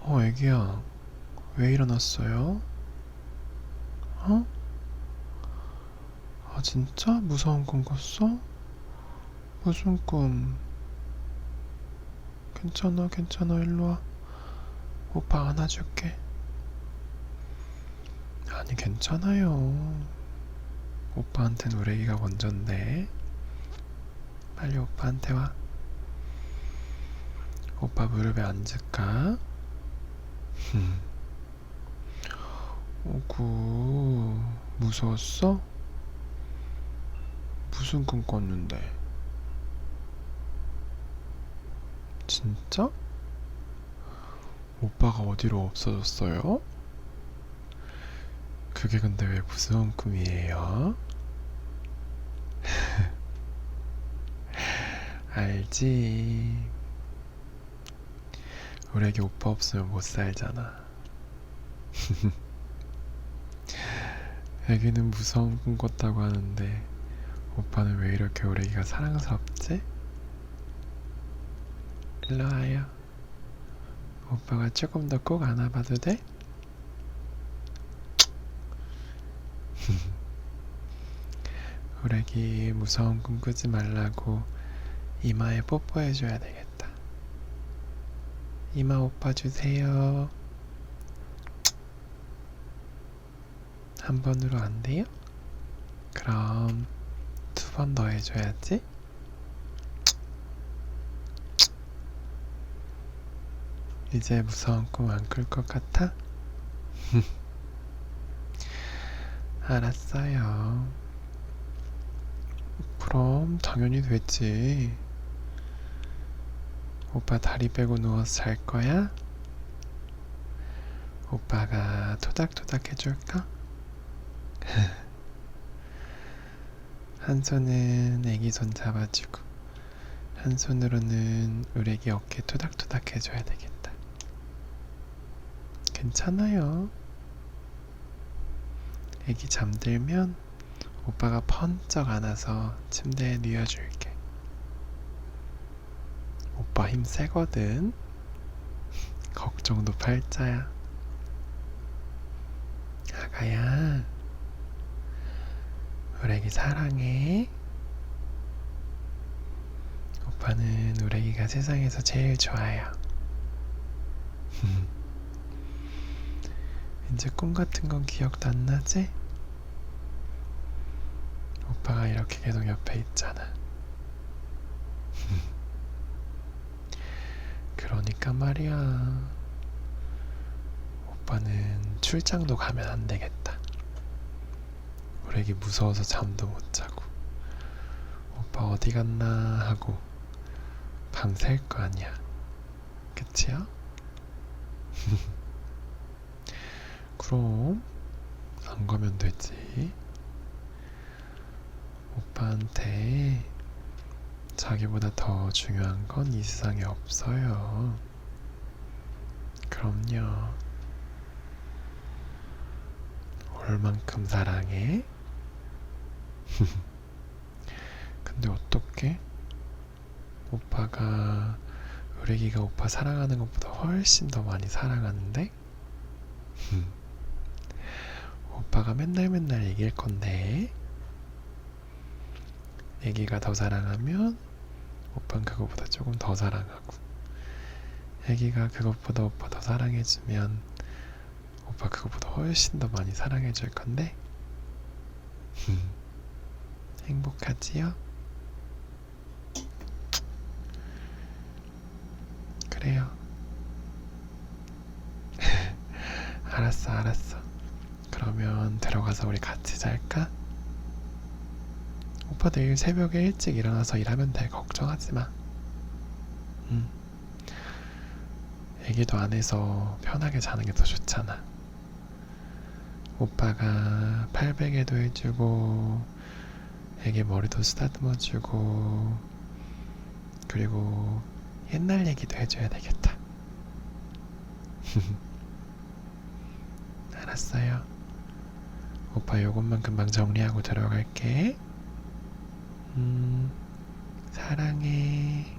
어, 애기야. 왜 일어났어요? 어? 아, 진짜? 무서운 꿈 꿨어? 무슨 꿈? 괜찮아, 괜찮아. 일로 와. 오빠 안아줄게. 아니, 괜찮아요. 오빠한텐 우리 애기가 먼저인데. 빨리 오빠한테 와. 오빠 무릎에 앉을까? 흠. 오구, 무서웠어? 무슨 꿈 꿨는데? 진짜? 오빠가 어디로 없어졌어요? 그게 근데 왜 무서운 꿈이에요? 알지. 우리 애기 오빠 없으면 못 살잖아. 애기는 무서운 꿈 꿨다고 하는데 오빠는 왜 이렇게 우리 애기가 사랑스럽지? 일로 와요. 오빠가 조금 더 꼭 안아봐도 돼? 우리 애기 무서운 꿈 꾸지 말라고 이마에 뽀뽀해줘야 되겠다. 이마 오빠 주세요. 한 번으로 안 돼요? 그럼 두 번 더 해줘야지. 이제 무서운 꿈 안 꿀 것 같아? 알았어요. 그럼 당연히 됐지. 오빠 다리 빼고 누워서 잘 거야? 오빠가 토닥토닥 해줄까? 한 손은 애기 손 잡아주고 한 손으로는 우리 애기 어깨 토닥토닥 해줘야 되겠다. 괜찮아요. 애기 잠들면 오빠가 번쩍 안아서 침대에 누워줄게. 오빠 힘 세거든. 걱정도 팔자야. 아가야. 우리 애기 사랑해. 오빠는 우리 애기가 세상에서 제일 좋아요. 이제 꿈 같은 건 기억도 안 나지? 오빠가 이렇게 계속 옆에 있잖아. 그러니까 말이야. 오빠는 출장도 가면 안 되겠다. 우리 애기 무서워서 잠도 못 자고. 오빠 어디 갔나 하고 밤샐 거 아니야. 그치요? 그럼 안 가면 되지. 오빠한테 자기보다 더 중요한 건 이 세상에 없어요. 그럼요. 얼만큼 사랑해? 근데 어떻게? 오빠가 우리 애기가 오빠 사랑하는 것보다 훨씬 더 많이 사랑하는데? 오빠가 맨날 맨날 얘기할 건데 애기가 더 사랑하면 오빠는 그거보다 조금 더 사랑하고 애기가 그것보다 오빠 더 사랑해주면 오빠 그거보다 훨씬 더 많이 사랑해줄 건데 행복하지요? 그래요 알았어 알았어 그러면 들어가서 우리 같이 잘까? 오빠 내일 새벽에 일찍 일어나서 일하면 돼. 걱정하지 마. 응. 애기도 안에서 편하게 자는 게 더 좋잖아. 오빠가 팔베개도 해주고, 애기 머리도 쓰다듬어주고, 그리고 옛날 얘기도 해줘야 되겠다. 알았어요. 오빠 요것만 금방 정리하고 들어갈게. 음, 사랑해.